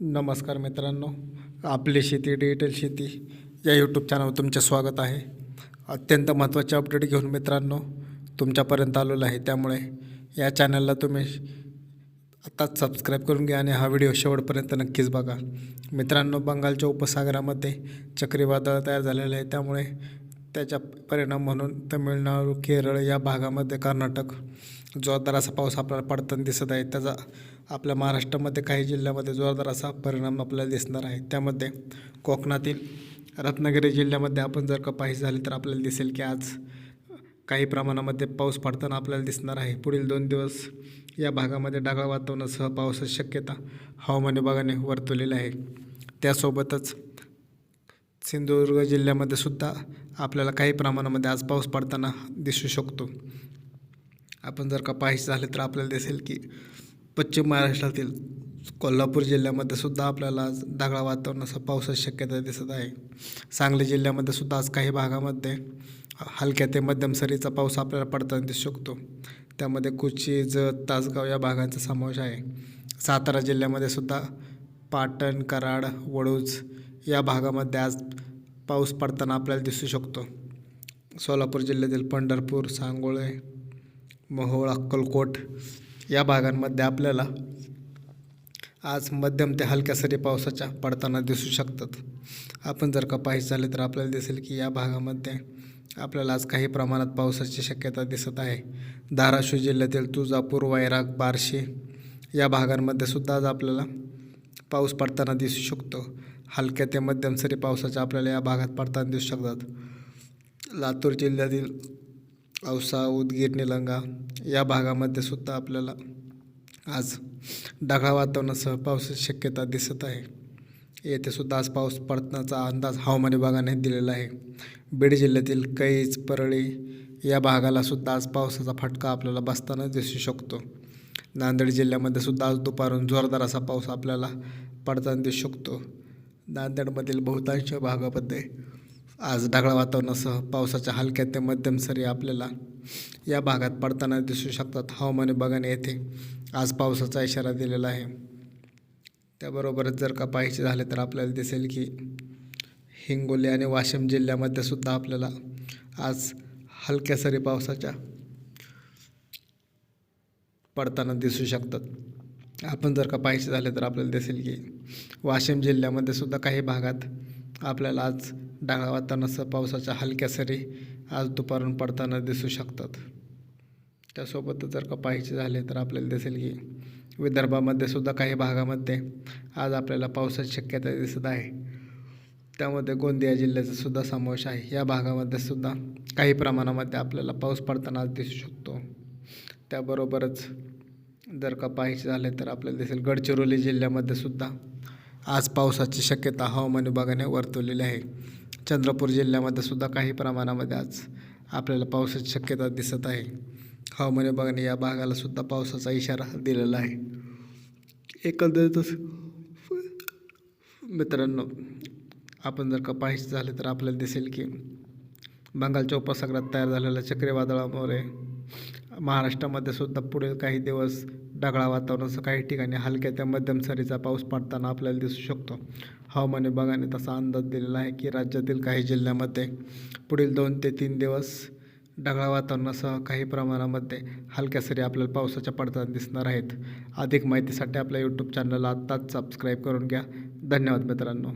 नमस्कार मित्रांनो आपली शेती डिजिटल शेती या यूट्यूब चॅनलवर तुमचे स्वागत आहे. अत्यंत महत्त्वाचे अपडेट घेऊन मित्रांनो तुमच्यापर्यंत आलेलो आहे. त्यामुळे या चॅनलला तुम्ही आत्ताच सबस्क्राईब करून घ्या आणि हा व्हिडिओ शेवटपर्यंत नक्कीच बघा. मित्रांनो बंगालच्या उपसागरामध्ये चक्रीवादळ तयार झालेलं आहे. त्यामुळे त्याच्या परिणाम म्हणून तमिळनाडू केरळ या भागामध्ये कर्नाटक जोरदार असा पाऊस आपल्याला पडताना दिसत आहे. त्याचा आपल्या महाराष्ट्रामध्ये काही जिल्ह्यामध्ये जोरदार असा परिणाम आपल्याला दिसणार आहे. त्यामध्ये कोकणातील रत्नागिरी जिल्ह्यामध्ये आपण जर का पाहिजे झाली तर आपल्याला दिसेल की आज काही प्रमाणामध्ये पाऊस पडताना आपल्याला दिसणार आहे. पुढील दोन दिवस या भागामध्ये ढगाळ वातावरणासह पावसाची शक्यता हवामान विभागाने वर्तवलेली आहे. त्यासोबतच सिंधुदुर्ग जिल्ह्यामध्ये सुद्धा आपल्याला काही प्रमाणामध्ये आज पाऊस पडताना दिसू शकतो. आपण जर का पाहायचं झाले तर आपल्याला दिसेल की पश्चिम महाराष्ट्रातील कोल्हापूर जिल्ह्यामध्ये सुद्धा आपल्याला आज ढगाळ वातावरणाचा पावसाची शक्यता दिसत आहे. सांगली जिल्ह्यामध्ये सुद्धा आज काही भागामध्ये हलक्या ते मध्यम सरीचा पाऊस आपल्याला पडताना दिसू शकतो. त्यामध्ये कुची जत तासगाव या भागांचा समावेश आहे. सातारा जिल्ह्यामध्ये सुद्धा पाटण कराड वडूज या भागामध्ये आज पाऊस पडताना आपल्याला दिसू शकतो. सोलापूर जिल्ह्यातील पंढरपूर सांगोळे मोहोळ अक्कलकोट या भागांमध्ये आपल्याला आज मध्यम ते हलक्या सरी पावसाच्या पडताना दिसू शकतात. आपण जर का पाहिजे झाले तर आपल्याला दिसेल की या भागामध्ये आपल्याला आज काही प्रमाणात पावसाची शक्यता दिसत आहे. धाराशिव जिल्ह्यातील तुळजापूर वैराग बार्शी या भागांमध्ये सुद्धा आज आपल्याला पाऊस पडताना दिसू शकतो. हलक्या ते मध्यम सरी पावसाच्या आपल्याला या भागात पडताना दिसू शकतात. लातूर जिल्ह्यातील औसा उदगीर निलंगा या भागामध्ये सुद्धा आपल्याला आज ढगाळ वातावरणासह पावसाची शक्यता दिसत आहे. येथे सुद्धा आज पाऊस पडण्याचा अंदाज हवामान विभागाने दिलेला आहे. बीड जिल्ह्यातील कैज परळी या भागाला सुद्धा आज पावसाचा फटका आपल्याला बसताना दिसू शकतो. नांदेड जिल्ह्यामध्ये सुद्धा आज दुपारून जोरदार असा पाऊस आपल्याला पडताना दिसू शकतो. नांदेडमधील बहुतांश भागामध्ये आज ढगाळ वातावरणासह पावसाच्या हलक्या ते मध्यम सरी आपल्याला या भागात पडताना दिसू शकतात. हवामान विभागाने येथे आज पावसाचा इशारा दिलेला आहे. त्याबरोबरच जर का पाहायचे झाले तर आपल्याला दिसेल की हिंगोली आणि वाशिम जिल्ह्यामध्ये सुद्धा आपल्याला आज हलक्या सरी पावसाच्या पडताना दिसू शकतात. आपण जर का पाहायचे झाले तर आपल्याला दिसेल की वाशिम जिल्ह्यामध्ये सुद्धा काही भागात आपल्याला आज ढगाळ वातावरणासह पावसाच्या हलक्या सरी आज दुपारून पडताना दिसू शकतात. त्यासोबतच जर का पाहायचे झाले तर आपल्याला दिसेल की विदर्भामध्ये सुद्धा काही भागामध्ये आज आपल्याला पावसाची शक्यता दिसत आहे. त्यामध्ये गोंदिया जिल्ह्याचा सुद्धा समावेश आहे. या भागामध्ये सुद्धा काही प्रमाणामध्ये आपल्याला पाऊस पडताना आज दिसू शकतो. त्याबरोबरच जर का पाहायचे झाले तर आपल्याला दिसेल गडचिरोली जिल्ह्यामध्ये सुद्धा आज पावसाची शक्यता हवामान विभागाने वर्तवलेली आहे. चंद्रपूर जिल्ह्यामध्ये सुद्धा काही प्रमाणामध्ये आज आपल्याला पावसाची शक्यता दिसत आहे. हवामान विभागाने या भागाला सुद्धा पावसाचा इशारा दिलेला आहे. एकंदरीतच मित्रांनो आपण जर का पाहायचं झाले तर आपल्याला दिसेल की बंगालच्या उपसागरात तयार झालेल्या चक्रीवादळामुळे महाराष्ट्रामध्ये सुद्धा पुढील काही दिवस ढगाळ वातावरणासह काही ठिकाणी हलक्या त्या मध्यम सरीचा पाऊस पडताना आपल्याला दिसू शकतो. हवामान विभागाने तसा अंदाज दिलेला आहे की राज्यातील काही जिल्ह्यामध्ये पुढील दोन ते तीन दिवस ढगाळ वातावरणासह काही प्रमाणामध्ये हलक्या सरी आपल्याला पावसाच्या पडताना दिसणार आहेत. अधिक माहितीसाठी आपल्या यूट्यूब चॅनलला आत्ताच सबस्क्राईब करून घ्या. धन्यवाद मित्रांनो.